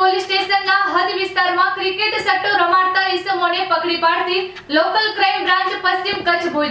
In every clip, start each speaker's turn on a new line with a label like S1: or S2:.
S1: Police સ્ટેશનના હદ વિસ્તારમાં ક્રિકેટ સટ્ટો રમાડતા ઈસમોને પકડી પાડતી લોકલ ક્રાઇમ બ્રાન્ચ પશ્ચિમ કચ્છ ભુજ.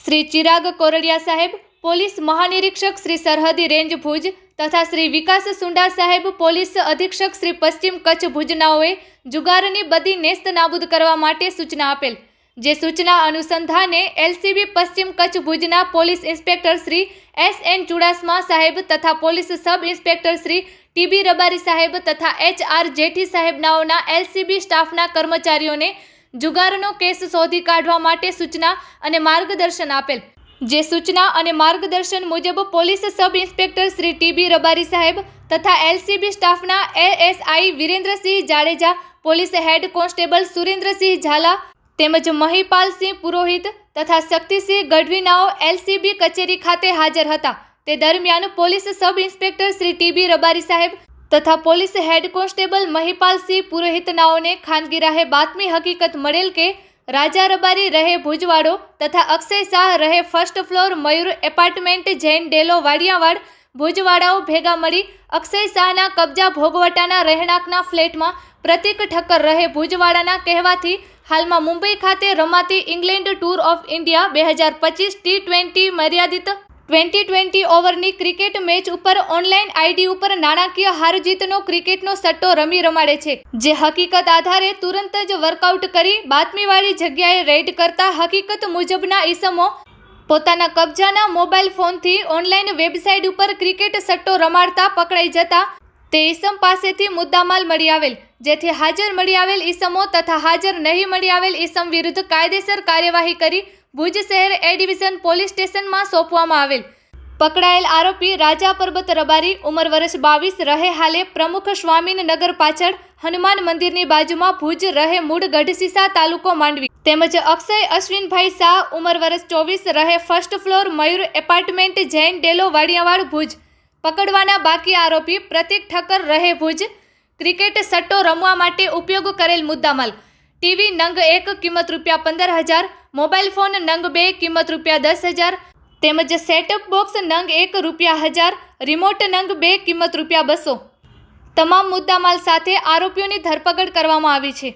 S1: શ્રી ચિરાગ કોરડિયા સાહેબ, પોલીસ મહાનિરીક્ષક શ્રી સરહદી રેન્જ ભુજ તથા શ્રી વિકાસ સુંડા સાહેબ, પોલીસ અધિક્ષક શ્રી પશ્ચિમ કચ્છ ભુજનાઓએ જુગારની બધી નેસ્ત નાબૂદ કરવા માટે સૂચના આપેલ. જે સૂચના અનુસંધાને એલસીબી પશ્ચિમ કચ્છ ભુજના police inspector Shri S N Chudasama સાહેબ તથા police sub inspector Shri TB Rabari સાહેબ તથા એચ આર જેઠી સાહેબનાઓના એલસીબી સ્ટાફના કર્મચારીઓને જુગારનો કેસ શોધી કાઢવા માટે સૂચના અને માર્ગદર્શન આપેલ. જે સૂચના અને માર્ગદર્શન મુજબ police sub inspector Shri TB Rabari સાહેબ તથા એલસીબી સ્ટાફના ASI Virendrasinh Jadeja, police head constable Surendrasinh Zala તેમજ મહિપાલસિંહ પુરોહિત તથા શક્તિસિંહ ગઢવીનાઓ એલસીબી કચેરી ખાતે હાજર હતા. તે દરમિયાન police sub inspector Shri TB Rabari સાહેબ તથા પોલીસ હેડ કોન્સ્ટેબલ મહિપાલસિંહ પુરોહિતનાઓને ખાનગી રાહે બાતમી હકીકત મળેલ કે રાજા રબારી રહે ભુજવાડો તથા અક્ષય શાહ રહે first floor Mayur apartment Jain ડેલો Vadiyavad ભુજવાડાઓ ભેગા મળી અક્ષય શાહના કબજા ભોગવટાના રહેણાંકના ફ્લેટમાં પ્રતિક ઠક્કર રહે ભુજવાડાના કહેવાથી હાલમાં મુંબઈ ખાતે રમાતી ઇંગ્લેન્ડ ટૂર ઓફ ઇન્ડિયા બે હજાર પચીસ ટી ટ્વેન્ટી મર્યાદિત ટ્વેન્ટી ટ્વેન્ટી ઓવરની ક્રિકેટ મેચ ઉપર ઓનલાઈન આઈડી ઉપર નાણાકીય હાર જીતનો ક્રિકેટનો સટ્ટો રમી રમાડે છે. જે હકીકત આધારે તુરંત જ વર્કઆઉટ કરી બાતમીવાળી જગ્યાએ રેડ કરતા હકીકત મુજબના ઈસમો પોતાના કબજાના મોબાઈલ ફોનથી ઓનલાઈન વેબસાઇટ ઉપર ક્રિકેટ સટ્ટો રમાડતા પકડાઈ જતા તે ઈસમ પાસેથી મુદ્દામાલ મળી આવેલ, જેથી હાજર મળી આવેલ ઈસમો તથા હાજર નહીં મળી આવેલ ઈસમ વિરુદ્ધ કાયદેસર કાર્યવાહી કરી ભુજ શહેર એ ડિવિઝન પોલીસ સ્ટેશનમાં સોંપવામાં આવેલ. પકડાયેલ આરોપી રાજા પરબત રબારી, ઉંમર વર્ષ બાવીસ, રહે હાલે પ્રમુખ સ્વામીન નગર પાછળ હનુમાન મંદિરની બાજુમાં ભુજ રહે મૂળ ગઢસીસા તાલુકો માંડવી. તેમજ અક્ષય અશ્વિનભાઈ શાહ, ઉંમર વર્ષ ચોવીસ, રહે first floor Mayur apartment Jain ડેલો Vadiyavad, Bhuj. પકડવાના બાકી આરોપી પ્રતિક ઠક્કર રહે ભુજ. ક્રિકેટ સટ્ટો રમવા માટે ઉપયોગ કરેલ મુદ્દામાલ. ટીવી નંગ એક કિંમત રૂપિયા પંદર હજાર, મોબાઈલ ફોન નંગ બે કિંમત રૂપિયા દસ હજાર, તેમજ સેટઅપ બોક્સ નંગ એક રૂપિયા હજાર, રિમોટ નંગ બે કિંમત રૂપિયા બસો. તમામ મુદ્દામાલ સાથે આરોપીઓની ધરપકડ કરવામાં આવી છે.